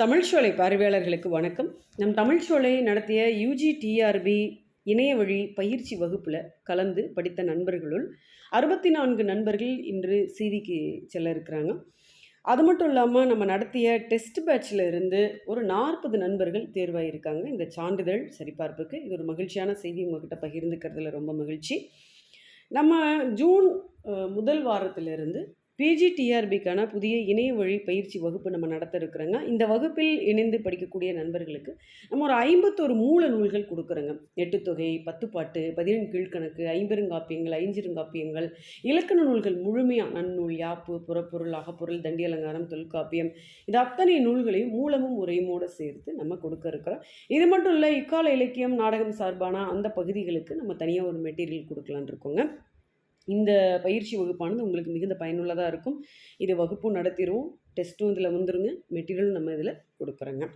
தமிழ்ச்சோலை பார்வையாளர்களுக்கு வணக்கம். நம் தமிழ்ச்சோலை நடத்திய யூஜி டிஆர்பி இணைய வழி பயிற்சி வகுப்பில் கலந்து படித்த நண்பர்களுள் அறுபத்தி நான்கு நண்பர்கள் இன்று சிவிக்கு செல்ல இருக்கிறாங்க. அது மட்டும் இல்லாமல் நம்ம நடத்திய டெஸ்ட் பேட்சில் இருந்து ஒரு நாற்பது நண்பர்கள் தேர்வாயிருக்காங்க இந்த சான்றிதழ் சரிபார்ப்புக்கு இது ஒரு மகிழ்ச்சியான செய்தி உங்ககிட்ட பகிர்ந்துக்கிறதுல ரொம்ப மகிழ்ச்சி. நம்ம ஜூன் முதல் வாரத்திலிருந்து பிஜிடிஆர்பிக்கான புதிய இணைய வழி பயிற்சி வகுப்பு நம்ம நடத்த இருக்கிறோங்க இந்த வகுப்பில் இணைந்து படிக்கக்கூடிய நண்பர்களுக்கு நம்ம ஒரு ஐம்பத்தொரு மூல நூல்கள் கொடுக்குறோங்க. எட்டுத்தொகை பத்துப்பாட்டு பதினெண் கீழ்கணக்கு ஐம்பெருங்காப்பியங்கள் ஐஞ்சிருங்காப்பியங்கள் இலக்கண நூல்கள் முழுமையாக நன்னூல் யாப்பு புறப்பொருள் அகப்பொருள் தண்டி அலங்காரம் தொல்காப்பியம் இது அத்தனை நூல்களையும் மூலமும் உரையுமோடு சேர்த்து நம்ம கொடுக்க இருக்கிறோம் இது மட்டும் இல்லை இக்கால இலக்கியம் நாடகம் சார்பான அந்த பகுதிகளுக்கு நம்ம தனியாக ஒரு மெட்டீரியல் கொடுக்கலான் இருக்கோங்க. இந்த பயிற்சி வகுப்பானது உங்களுக்கு மிகுந்த பயனுள்ளதாக இருக்கும். இது வகுப்பும் நடத்திடுவோம் டெஸ்ட்டும் இதில் வந்துருங்க. மெட்டீரியலும் நம்ம இதில் கொடுக்குறோங்க.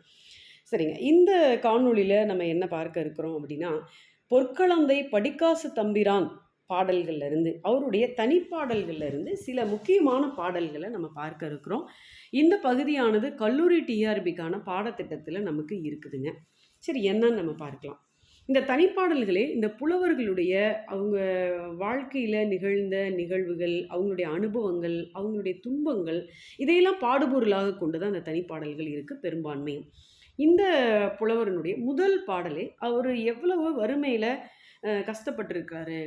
சரிங்க. இந்த காணொளியில் நம்ம என்ன பார்க்க இருக்கிறோம் அப்படின்னா பொற்களந்தை படிக்காசு தம்பிரான் பாடல்கள்லேருந்து அவருடைய தனிப்பாடல்கள்லேருந்து சில முக்கியமான பாடல்களை நம்ம பார்க்க இருக்கிறோம். இந்த பகுதியானது கல்லூரி டிஆர்பிக்கான பாடத்திட்டத்தில் நமக்கு இருக்குதுங்க. சரி என்னன்னு நம்ம பார்க்கலாம். இந்த தனிப்பாடல்களே இந்த புலவர்களுடைய அவங்க வாழ்க்கையில் நிகழ்ந்த நிகழ்வுகள் அவங்களுடைய அனுபவங்கள் அவங்களுடைய துன்பங்கள் இதையெல்லாம் பாடுபொருளாக கொண்டு தான் அந்த தனிப்பாடல்கள் இருக்குது பெரும்பான்மை. இந்த புலவரனுடைய முதல் பாடலே அவர் எவ்வளவு வறுமையில் கஷ்டப்பட்டிருக்காரு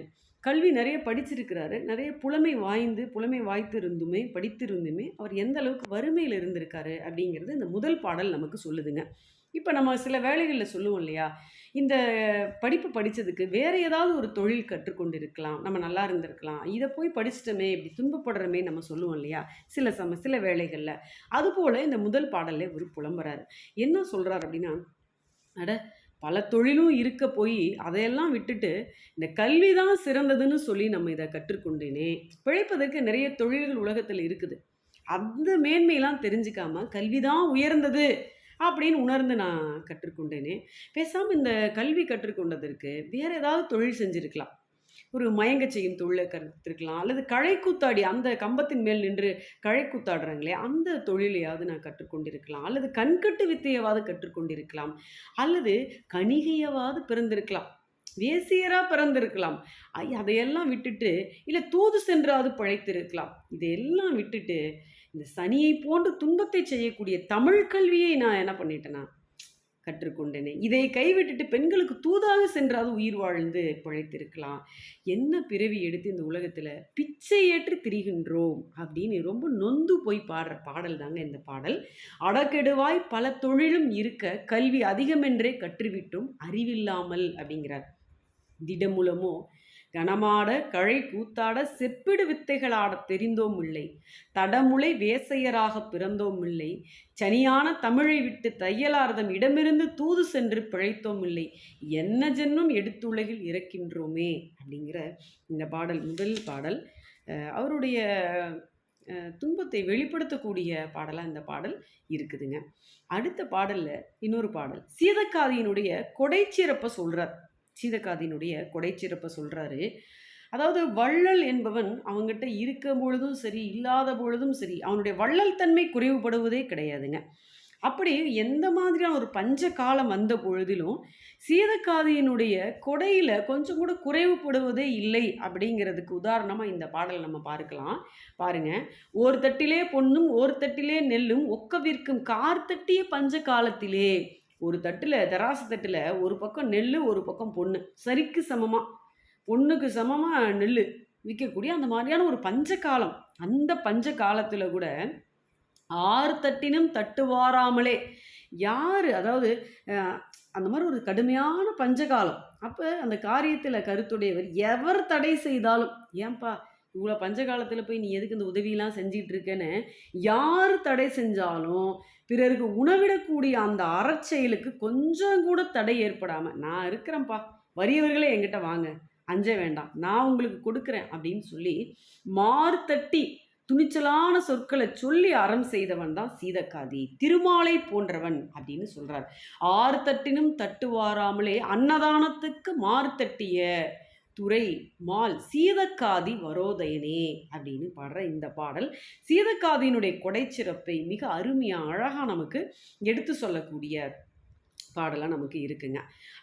கல்வி நிறைய படிச்சிருக்கிறாரு. நிறைய புலமை வாய்ந்து புலமை வாய்த்திருந்துமே படித்திருந்துமே அவர் எந்த அளவுக்கு வறுமையில் இருந்திருக்காரு அப்படிங்கிறது இந்த முதல் பாடல் நமக்கு சொல்லுதுங்க. இப்போ நம்ம சில வேலைகளில் சொல்லுவோம் இல்லையா? இந்த படிப்பு படித்ததுக்கு வேறு ஏதாவது ஒரு தொழில் கற்றுக்கொண்டு இருக்கலாம் நம்ம நல்லா இருந்திருக்கலாம். இதை போய் படிச்சிட்டோமே இப்படி துன்பப்படுறமே நம்ம சொல்லுவோம் இல்லையா? சில சம சில வேலைகளில். அதுபோல் இந்த முதல் பாடலில் ஒரு புலம்புறாரு. என்ன சொல்கிறார் அப்படின்னா அட பல தொழிலும் இருக்க போய் அதையெல்லாம் விட்டுட்டு இந்த கல்வி தான் சிறந்ததுன்னு சொல்லி நம்ம இதை கற்றுக்கொண்டேனே. பிழைப்பதற்கு நிறைய தொழில்கள் உலகத்தில் இருக்குது. அந்த மேன்மையெல்லாம் தெரிஞ்சுக்காம கல்வி தான் உயர்ந்தது அப்படின்னு உணர்ந்து நான் கற்றுக்கொண்டேனே. பேசாமல் இந்த கல்வி கற்றுக்கொண்டதற்கு வேறு ஏதாவது தொழில் செஞ்சுருக்கலாம். ஒரு மயங்க செய்யும் தொழிலை கற்றுக்கலாம் அல்லது கழைக்கூத்தாடி அந்த கம்பத்தின் மேல் நின்று கழைக்கூத்தாடுறாங்களே அந்த தொழிலையாவது நான் கற்றுக்கொண்டிருக்கலாம். அல்லது கண்கட்டு வித்தையவாவது கற்றுக்கொண்டிருக்கலாம். அல்லது கணிகையவாவது பிறந்திருக்கலாம். வேசியராக பிறந்திருக்கலாம். அதையெல்லாம் விட்டுட்டு இல்லை தூது சென்றாவது பழைத்திருக்கலாம். இதையெல்லாம் விட்டுட்டு இந்த சனியை போன்று துன்பத்தை செய்யக்கூடிய தமிழ் கல்வியை நான் என்ன பண்ணிட்டேன்னா கற்றுக்கொண்டேனே. இதை கைவிட்டுட்டு பெண்களுக்கு தூதாக சென்றாவது உயிர் வாழ்ந்து பிழைத்திருக்கலாம். என்ன பிறவி எடுத்து இந்த உலகத்தில் பிச்சை ஏற்று திரிகின்றோம் அப்படின்னு ரொம்ப நொந்து போய் பாடுற பாடல் தாங்க இந்த பாடல். அடக்கெடுவாய் பல தொழிலும் இருக்க கல்வி அதிகமென்றே கற்றுவிட்டும் அறிவில்லாமல் அப்படிங்கிறார். திடமுலமோ கனமாட கழை கூத்தாட செப்பிடு வித்தைகளாடத் தெரிந்தோம் இல்லை தடமுலை வேசையராக பிறந்தோம் இல்லை சனியான தமிழை விட்டு தையலார்தம் இடமிருந்து தூது சென்று பிழைத்தோம் இல்லை என்ன ஜென்மம் எடுத்துலகில் இறக்கின்றோமே? அப்படிங்கிற இந்த பாடல் முதல் பாடல். அவருடைய துன்பத்தை வெளிப்படுத்தக்கூடிய பாடலாக இந்த பாடல் இருக்குதுங்க. அடுத்த பாடலில் இன்னொரு பாடல். சீதக்காதியினுடைய கொடைச்சிறப்பை சொல்கிறார் சீதக்காதினுடைய கொடைச்சிறப்பை சொல்கிறாரு அதாவது வள்ளல் என்பவன் அவங்ககிட்ட இருக்கும் பொழுதும் சரி இல்லாத பொழுதும் சரி அவனுடைய வள்ளல் தன்மை குறைவுபடுவதே கிடையாதுங்க. அப்படி எந்த மாதிரியான ஒரு பஞ்ச காலம் வந்த பொழுதிலும் சீதக்காதியினுடைய கொடையில் கொஞ்சம் கூட குறைவுபடுவதே இல்லை அப்படிங்கிறதுக்கு உதாரணமாக இந்த பாடல் நம்ம பார்க்கலாம். பாருங்க. ஒரு தட்டிலே பொண்ணும் ஒரு தட்டிலே நெல்லும் ஒக்க விற்கும் கார் தட்டிய பஞ்ச காலத்திலே ஒரு தட்டில் தராசு தட்டில் ஒரு பக்கம் நெல் ஒரு பக்கம் பொண்ணு. சரிக்கு சமமாக பொண்ணுக்கு சமமாக நெல் விற்கக்கூடிய அந்த மாதிரியான ஒரு பஞ்ச காலம் அந்த பஞ்ச காலத்தில் கூட ஆறு தட்டினும் தட்டுவாராமலே. யார் அதாவது அந்த மாதிரி ஒரு கடுமையான பஞ்சகாலம். அப்போ அந்த காரியத்தில் கருத்துடையவர் எவர் தடை செய்தாலும் ஏன்பா இவ்வளோ பஞ்சகாலத்தில் போய் நீ எதுக்கு இந்த உதவியெல்லாம் செஞ்சிகிட்ருக்கேன்னு யார் தடை செஞ்சாலும் பிறருக்கு உணவிடக்கூடிய அந்த அறச்செயலுக்கு கொஞ்சம் கூட தடை ஏற்படாமல் நான் இருக்கிறேன்ப்பா வறியவர்களே என்கிட்ட வாங்க அஞ்ச வேண்டாம் நான் உங்களுக்கு கொடுக்குறேன் அப்படின்னு சொல்லி மார்த்தட்டி துணிச்சலான சொற்களை சொல்லி அறம் செய்தவன் தான் சீதக்காதி திருமாலை போன்றவன் அப்படின்னு சொல்றார். ஆறு தட்டினும் தட்டுவாராமலே அன்னதானத்துக்கு மாறு தட்டிய துறை மால் சீதக்காதி வரோதயனே அப்படின்னு பாடுற இந்த பாடல். சீதக்காதியினுடைய கொடைச்சிறப்பை மிக அருமையாக அழகாக நமக்கு எடுத்து சொல்லக்கூடிய பாடலாக நமக்கு இருக்குங்க.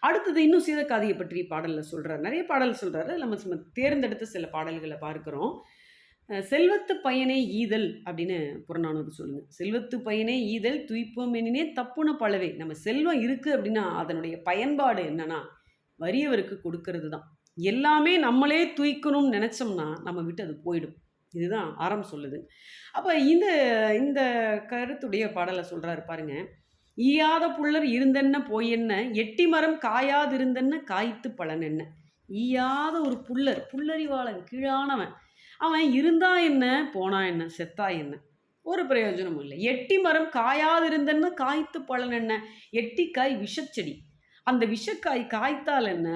அடுத்தது இன்னும் சீதக்காதியை பற்றி பாடலில் சொல்கிறார் நிறைய பாடல் சொல்கிறாரு நம்ம சும்மா தேர்ந்தெடுத்து சில பாடல்களை பார்க்குறோம். செல்வத்து பயனே ஈதல் அப்படின்னு புறநானூறு சொல்லுங்க. செல்வத்து பயனே ஈதல் துய்ப்பம் எனினே தப்புன பலவே. நம்ம செல்வம் இருக்குது அப்படின்னா அதனுடைய பயன்பாடு என்னன்னா வறியவருக்கு கொடுக்கறது தான் எல்லாமே நம்மளே தூய்க்கணும்னு நினச்சோம்னா நம்ம விட்டு அது போயிடும். இதுதான் ஆரம் சொல்லுது. அப்போ இந்த இந்த கருத்துடைய பாடலை சொல்கிறாரு பாருங்க. ஈயாத புல்லர் இருந்தென்ன போயென்ன எட்டி மரம் காயாதிருந்தென்ன காய்த்து பலன் என்ன? ஈயாத ஒரு புல்லர் புல்லறிவாளன் கீழானவன். அவன் இருந்தா என்ன போனா என்ன செத்தா என்ன? ஒரு பிரயோஜனமும் இல்லை. எட்டி மரம் காயாதிருந்தென்ன காய்த்து பலன் என்ன? எட்டிக்காய் விஷச்செடி. அந்த விஷக்காய் காய்த்தால் என்ன?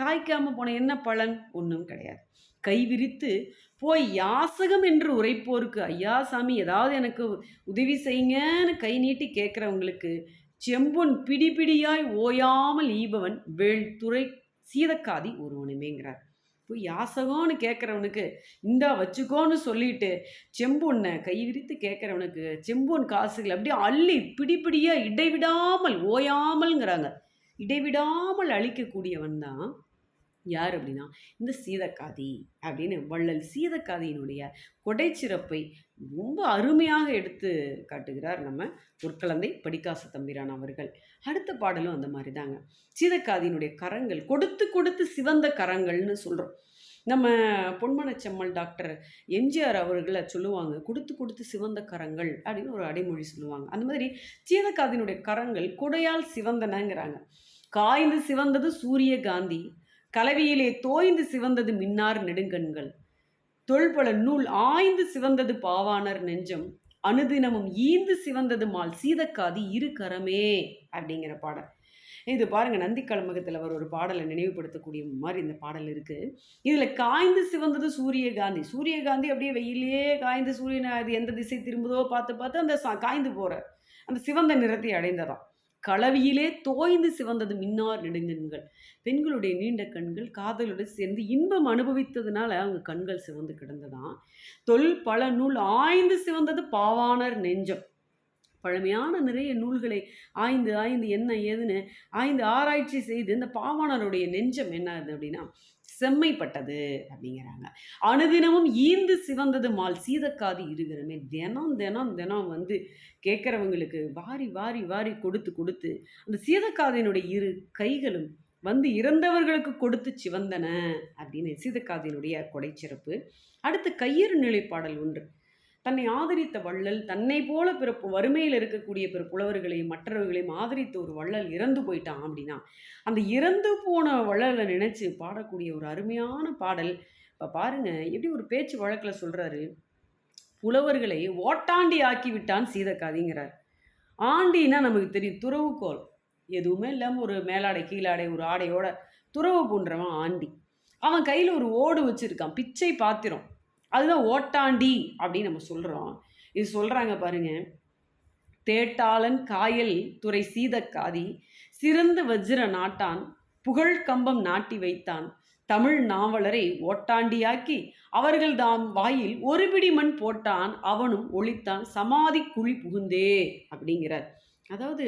காய்க்காம போன என்ன பலன்? ஒன்றும் கிடையாது. கை விரித்து போய் யாசகம் என்று உரைப்போருக்கு. ஐயா சாமி ஏதாவது எனக்கு உதவி செய்யுங்கன்னு கை நீட்டி கேட்குறவங்களுக்கு செம்பொன் பிடிபிடியாய் ஓயாமல் ஈபவன் வேள்துறை சீதக்காதி ஒருவனுமேங்கிறார். போய் யாசகம்னு கேட்குறவனுக்கு இந்தா வச்சுக்கோன்னு சொல்லிட்டு செம்பொன்னை கை விரித்து கேட்குறவனுக்கு செம்பொன் காசுகள் அப்படியே அள்ளி பிடிப்பிடியாக இடைவிடாமல் ஓயாமல்ங்கிறாங்க. இடைவிடாமல் அழிக்கக்கூடியவன் தான் யார் அப்படின்னா இந்த சீதக்காதி அப்படின்னு வள்ளல் சீதக்காதியினுடைய கொடைச்சிறப்பை ரொம்ப அருமையாக எடுத்து காட்டுகிறார் நம்ம பொற்கலந்தை படிக்காச தம்பிரான் அவர்கள். அடுத்த பாடலும் அந்த மாதிரி தாங்க சீதக்காதியினுடைய கரங்கள் கொடுத்து கொடுத்து சிவந்த கரங்கள்னு சொல்கிறோம் நம்ம பொன்மனச்செம்மல் டாக்டர் எம்ஜிஆர் அவர்களை சொல்லுவாங்க கொடுத்து கொடுத்து சிவந்த கரங்கள் அப்படின்னு ஒரு அடைமொழி சொல்லுவாங்க. அந்த மாதிரி சீதக்காதியினுடைய கரங்கள் கொடையால் சிவந்தனங்கிறாங்க. காய்ந்து சிவந்தது சூரிய காந்தி கலவியிலே தோய்ந்து சிவந்தது மின்னார் நெடுங்கண்கள். தொல்பல நூல் ஆய்ந்து சிவந்தது பாவானர் நெஞ்சம். அனுதினமும் ஈந்து சிவந்தது மால் சீதக்காதி இரு கரமே அப்படிங்கிற பாடல். இது பாருங்க நந்தி கலமகத்தில் அவர் ஒரு பாடலை நினைவுபடுத்தக்கூடிய மாதிரி இந்த பாடல் இருக்கு. இதுல காய்ந்து சிவந்தது சூரியகாந்தி. சூரியகாந்தி அப்படியே வெயிலே காய்ந்து சூரியன் அது எந்த திசை திரும்புதோ பார்த்து பார்த்து அந்த சா- காய்ந்து போற அந்த சிவந்த நிறத்தை அடைந்ததான் களவியிலே தோய்ந்து சிவந்தது மின்னார் நெடுங்கண்கள் பெண்களுடைய நீண்ட கண்கள் காதலோடு சேர்ந்து இன்பம் அனுபவித்ததுனால அவங்க கண்கள் சிவந்து கிடந்ததாம். தொல் பல நூல் ஆய்ந்து சிவந்தது பாவாணர் நெஞ்சம். பழமையான நிறைய நூல்களை ஆய்ந்து ஆய்ந்து என்ன ஏதுன்னு ஆய்ந்து ஆராய்ச்சி செய்து இந்த பாவாணருடைய நெஞ்சம் என்ன ஆகுது அப்படின்னா செம்மைப்பட்டது அப்படிங்கிறாங்க. அனுதினமும் ஈந்து சிவந்தது மால் சீதக்காதி இருகிறமே தினம் தினம் தினம் வந்து கேட்குறவங்களுக்கு வாரி வாரி வாரி கொடுத்து கொடுத்து அந்த சீதக்காதியினுடைய இரு கைகளும் வந்து இறந்தவர்களுக்கு கொடுத்து சிவந்தன அப்படின்னு சீதக்காதியினுடைய கொடைச்சிறப்பு. அடுத்து கையறு நிலைப்பாடல் ஒன்று. தன்னை ஆதரித்த வள்ளல் தன்னை போல பிற வறுமையில் இருக்கக்கூடிய பிற புலவர்களையும் மற்றவர்களையும் ஆதரித்த ஒரு வள்ளல் இறந்து போயிட்டான் அப்படின்னா அந்த இறந்து போன வள்ளலை நினைச்சு பாடக்கூடிய ஒரு அருமையான பாடல் இப்போ பாருங்க எப்படி ஒரு பேச்சு வழக்கில் சொல்கிறாரு புலவர்களை ஓட்டாண்டி ஆக்கி விட்டான் சீதக்காதிங்கிறார். ஆண்டின்னா நமக்கு தெரியும் துறவுக்கோள் எதுவுமே இல்லாமல் ஒரு மேலாடை கீழாடை ஒரு ஆடையோட துறவு பூன்றவன் ஆண்டி. அவன் கையில் ஒரு ஓடு வச்சுருக்கான் பிச்சை பாத்திரம். அதுதான் ஓட்டாண்டி அப்படின்னு நம்ம சொல்கிறோம் இது சொல்கிறாங்க பாருங்க. தேட்டாளன் காயல் துறை சீதக்காதி சிறந்த வஜ்ர நாட்டான் புகழ் கம்பம் நாட்டி வைத்தான் தமிழ் நாவலரை ஓட்டாண்டியாக்கி அவர்கள் தாம் வாயில் ஒரு பிடி மண் போட்டான் அவனும் ஒளித்தான் சமாதி குழி புகுந்தே அப்படிங்கிறார். அதாவது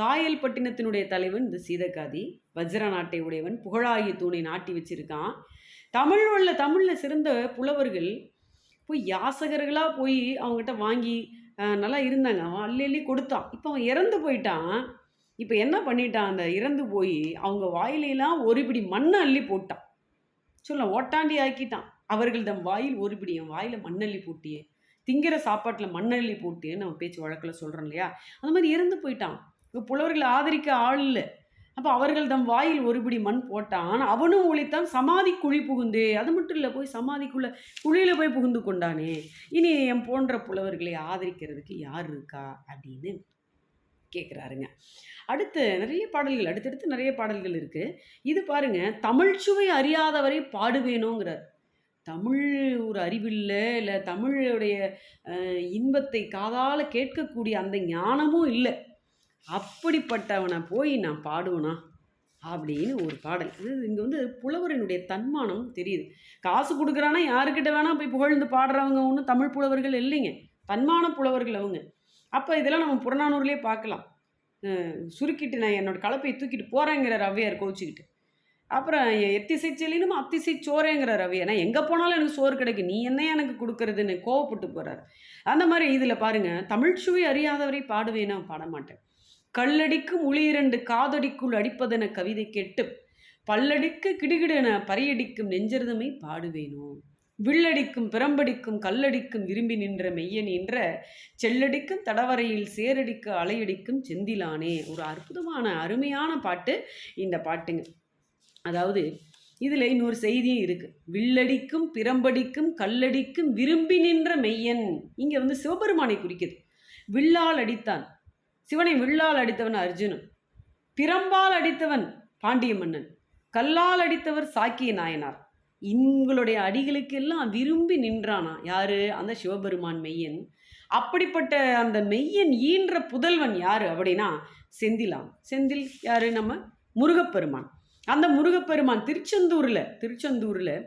காயல் பட்டினத்தினுடைய தலைவன் இந்த சீதக்காதி வஜ்ர நாட்டை உடையவன் புகழாகிய தூணை நாட்டி வச்சிருக்கான். தமிழ் உள்ள தமிழில் சிறந்த புலவர்கள் போய் யாசகர்களாக போய் அவங்ககிட்ட வாங்கி நல்லா இருந்தாங்க. அவன் அள்ளி அள்ளி கொடுத்தான். இப்போ அவன் இறந்து போயிட்டான். இப்போ என்ன பண்ணிட்டான்? அந்த இறந்து போய் அவங்க வாயிலெல்லாம் ஒரு பிடி மண்ணை அள்ளி போட்டான். சொல்ல ஓட்டாண்டி ஆக்கிட்டான். அவர்கள் தம் வாயில் ஒரு பிடி என் வாயில் மண்ணள்ளி போட்டியே. திங்கிற சாப்பாட்டில் மண்ணள்ளி போட்டியேன்னு நம்ம பேச்சு வழக்கில் சொல்கிறோம் இல்லையா? அந்த மாதிரி இறந்து போயிட்டான். இப்போ புலவர்களை ஆதரிக்க ஆள் இல்லை. அப்போ அவர்கள் தம் வாயில் ஒருபடி மண் போட்டான். அவனும் ஒழித்தான் சமாதி குழி புகுந்தே. அது மட்டும் இல்லை போய் சமாதிக்குள்ள குழியில் போய் புகுந்து கொண்டானே. இனி என் போன்ற புலவர்களை ஆதரிக்கிறதுக்கு யார் இருக்கா? அப்படின்னு கேட்குறாருங்க அடுத்து நிறைய பாடல்கள் அடுத்தடுத்து நிறைய பாடல்கள் இருக்குது இது பாருங்கள் தமிழ் சுவை அறியாதவரை பாடுவேணுங்கிறார் தமிழ் ஒரு அறிவில்லை இல்லை தமிழுடைய இன்பத்தை காதால் கேட்கக்கூடிய அந்த ஞானமும் இல்லை. அப்படிப்பட்டவனை போய் நான் பாடுவேனா? அப்படின்னு ஒரு பாடல். அது இங்கே வந்து புலவரினுடைய தன்மானம் தெரியுது. காசு கொடுக்குறானா யாருக்கிட்ட வேணால் போய் புகழ்ந்து பாடுறவங்க ஒன்றும் தமிழ் புலவர்கள் இல்லைங்க. தன்மான புலவர்கள் அவங்க. அப்போ இதெல்லாம் நம்ம புறநானூர்லேயே பார்க்கலாம். சுருக்கிட்டு நான் என்னோடய கலப்பையை தூக்கிட்டு போகிறேங்கிற ரவையார் கோச்சிக்கிட்டு அப்புறம் எத்திசை செல்லினும் அத்திசை சோறேங்கிற ரவி ஏன்னா எங்கே போனாலும் எனக்கு சோறு கிடைக்கும். நீ என்ன எனக்கு கொடுக்கறதுன்னு கோவப்பட்டு போகிறார் அந்த மாதிரி இதில் பாருங்கள் தமிழ்ச்சுவை அறியாதவரை பாடுவேனா? பாட மாட்டேன் கல்லடிக்கும் உளி இரண்டு காதடிக்குள் அடிப்பதென கவிதை கேட்டு பல்லடிக்க கிடுகிடென பறையடிக்கும் நெஞ்சிருதமை பாடுவேனோ? வில்லடிக்கும் பிரம்படிக்கும் கல்லடிக்கும் விரும்பி நின்ற மெய்யன் என்ற செல்லடிக்கும் தடவரையில் சேரடிக்க அலையடிக்கும் செந்திலானே. ஒரு அற்புதமான அருமையான பாட்டு இந்த பாட்டுங்க. அதாவது இதில் இன்னொரு செய்தியும் இருக்குது வில்லடிக்கும் பிரம்படிக்கும் கல்லடிக்கும் விரும்பி நின்ற மெய்யன் இங்கே வந்து சிவபெருமானை குறிக்குது. வில்லால் அடித்தான். சிவனை வில்லால் அடித்தவன் அர்ஜுனன் பிரம்பால் அடித்தவன் பாண்டிய மன்னன் கல்லால் அடித்தவர் சாக்கிய நாயனார். இவங்களுடைய அடிகளுக்கெல்லாம் விரும்பி நின்றானா? யாரு? அந்த சிவபெருமான் மெய்யன். அப்படிப்பட்ட அந்த மெய்யன் ஈன்ற புதல்வன் யாரு அப்படின்னா செந்திலாம். செந்தில் யாரு? நம்ம முருகப்பெருமான். அந்த முருகப்பெருமான் திருச்செந்தூரில் திருச்செந்தூரில்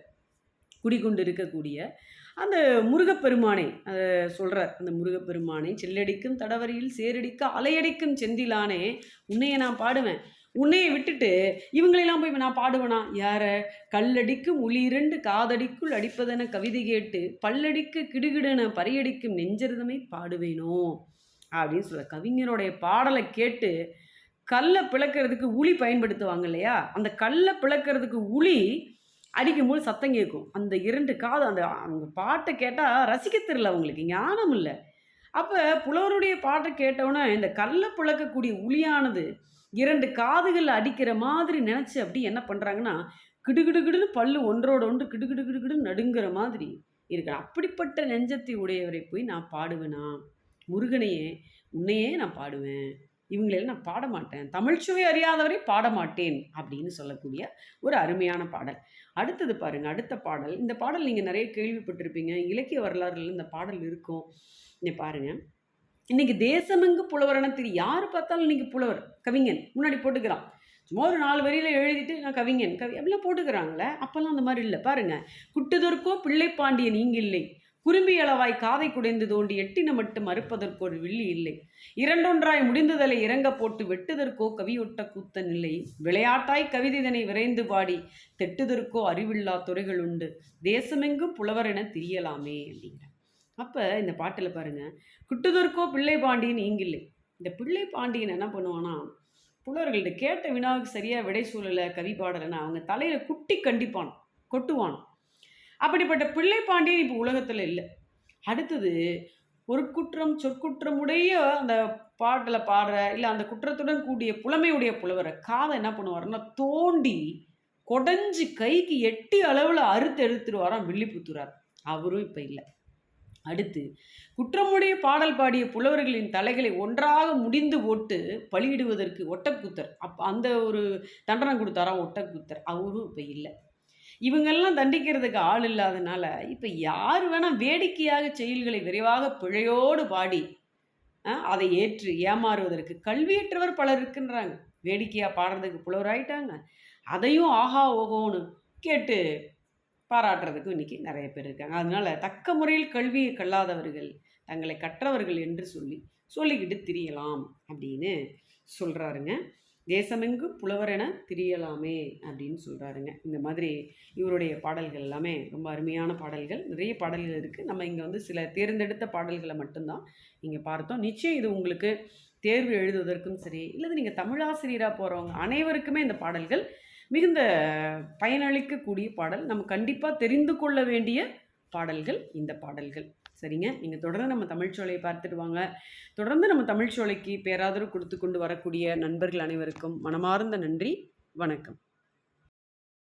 குடிகொண்டு இருக்கக்கூடிய அந்த முருகப்பெருமானை அதை சொல்கிறார் அந்த முருகப்பெருமானை செல்லடிக்கும் தடவரியில் சேரடிக்க அலையடிக்கும் செந்திலானே உன்னையை நான் பாடுவேன். உன்னையை விட்டுட்டு இவங்களெல்லாம் போய் நான் பாடுவேனா? யார? கல்லடிக்கும் உளிரண்டு காதடிக்குள் அடிப்பதென கவிதை கேட்டு பல்லடிக்க கிடுகிடுன பறையடிக்கும் நெஞ்சரிதமை பாடுவேனோ? அப்படின்னு சொல்ற. கவிஞருடைய பாடலை கேட்டு கல்லை பிளக்கிறதுக்கு உளி பயன்படுத்துவாங்க இல்லையா? அந்த கல்லை பிளக்கிறதுக்கு உளி அடிக்கும்போது சத்தம் கேட்கும். அந்த இரண்டு காது அந்த அவங்க பாட்டை கேட்டால் ரசிக்க தெரில அவங்களுக்கு. ஞானம் இல்லை. அப்போ புலவருடைய பாட்டை கேட்டவுடனே இந்த கல்லை புழக்கக்கூடிய உளியானது இரண்டு காதுகள் அடிக்கிற மாதிரி நினச்சி அப்படி என்ன பண்ணுறாங்கன்னா கிடுகிடுகிடுன்னு பல்லு ஒன்றோட ஒன்று கிடுகிடு கிடுகிடுன்னு நடுங்கிற மாதிரி இருக்கிற அப்படிப்பட்ட நெஞ்சத்தை உடையவரை போய் நான் பாடுவேனா? முருகனையே உன்னையே நான் பாடுவேன். இவங்களெல்லாம் நான் பாட மாட்டேன். தமிழ்ச்சுவை அறியாதவரை பாட மாட்டேன் அப்படின்னு சொல்லக்கூடிய ஒரு அருமையான பாடல். அடுத்தது பாருங்கள் அடுத்த பாடல். இந்த பாடல் நீங்கள் நிறைய கேள்விப்பட்டிருப்பீங்க. இலக்கிய வரலாறுல இந்த பாடல் இருக்கும். இங்க பாருங்கள் இன்னைக்கு தேசமெங்கு புலவரான தெரியும் யார் பார்த்தாலும் இன்னைக்கு புலவர்? கவிஞன். முன்னாடி போட்டுக்கிறான் சும்மா ஒரு நாலு வரியில எழுதிட்டு நான் கவிஞன். கவி அப்படிலாம் போட்டுக்கிறாங்களே? அப்போல்லாம் அந்த மாதிரி இல்லை. பாருங்கள் குட்டுதற்கோ பிள்ளை பாண்டியன் நீங்கள் இல்லை குறும்பியளவாய் காதை குடைந்து தோண்டி எட்டின மட்டும் மறுப்பதற்கோ ஒரு வில்லி இல்லை. இரண்டொன்றாய் முடிந்ததலை இறங்க போட்டு வெட்டுதற்கோ கவியொட்ட கூத்தன் இல்லை. விளையாட்டாய் கவிதைதனை விரைந்து பாடி தெட்டுதற்கோ அறிவில்லா துறைகள் உண்டு. தேசமெங்கும் புலவர் என திரியலாமே அப்படிங்கிற அப்போ இந்த பாட்டில் பாருங்க குட்டுதற்கோ பிள்ளை பாண்டியன் இங்கில்லை இந்த பிள்ளை பாண்டியன் என்ன பண்ணுவானா புலவர்கள்ட்ட கேட்ட வினாவுக்கு சரியாக விடை சூழலை கவி பாடலைன்னா அவங்க தலையில் குட்டி கண்டிப்பான் கொட்டுவான். அப்படிப்பட்ட பிள்ளை பாண்டியன் இப்போ உலகத்தில் இல்லை. அடுத்தது ஒரு குற்றம் சொற்குற்றமுடைய அந்த பாட்டில் பாடுற இல்லை அந்த குற்றத்துடன் கூடிய புலமையுடைய புலவரை காதை என்ன பண்ணுவாருன்னா தோண்டி கொடைஞ்சு கைக்கு எட்டி அளவில் அறுத்து எடுத்துருவாராம் வில்லிபுத்தூரார். அவரும் இப்போ இல்லை. அடுத்து குற்றமுடைய பாடல் பாடிய புலவர்களின் தலைகளை ஒன்றாக முடிந்து போட்டு பலியிடுவதற்கு ஒட்டக்கூத்தர். அப் அந்த ஒரு தண்டனை கொடுத்தாராம் ஒட்டக்கூத்தர். அவரும் இப்போ இல்லை. இவங்கெல்லாம் தண்டிக்கிறதுக்கு ஆள் இல்லாதனால இப்போ யார் வேணால் வேடிக்கையாக செயல்களை விரைவாக பிழையோடு பாடி அதை ஏற்று ஏமாறுவதற்கு கல்வியற்றவர் பலர் இருக்கின்றாங்க. வேடிக்கையாக பாடுறதுக்கு புலவராயிட்டாங்க. அதையும் ஆஹா ஓகோன்னு கேட்டு பாராட்டுறதுக்கும் இன்றைக்கி நிறைய பேர் இருக்காங்க. அதனால் தக்க முறையில் கல்வியை கல்லாதவர்கள் தங்களை கற்றவர்கள் என்று சொல்லி சொல்லிக்கிட்டு திரியலாம் அப்படின்னு சொல்கிறாருங்க தேசமெங்கு புலவர் என திரியலாமே அப்படின்னு சொல்கிறாருங்க இந்த மாதிரி இவருடைய பாடல்கள் எல்லாமே ரொம்ப அருமையான பாடல்கள். நிறைய பாடல்கள் இருக்குது நம்ம இங்கே வந்து சில தேர்ந்தெடுத்த பாடல்களை மட்டும்தான் இங்கே பார்த்தோம். நிச்சயம் இது உங்களுக்கு தேர்வு எழுதுவதற்கும் சரி இல்லது நீங்கள் தமிழாசிரியராக போகிறவங்க அனைவருக்குமே இந்த பாடல்கள் மிகுந்த பயனளிக்கக்கூடிய பாடல். நம்ம கண்டிப்பாக தெரிந்து கொள்ள வேண்டிய பாடல்கள் இந்த பாடல்கள். சரிங்க. நீங்கள் தொடர்ந்து நம்ம தமிழ்ச்சோலையை பார்த்துட்டு வாங்க. தொடர்ந்து நம்ம தமிழ்ச்சோலைக்கு பேராதரவு கொடுத்து கொண்டு வரக்கூடிய நண்பர்கள் அனைவருக்கும் மனமார்ந்த நன்றி. வணக்கம்.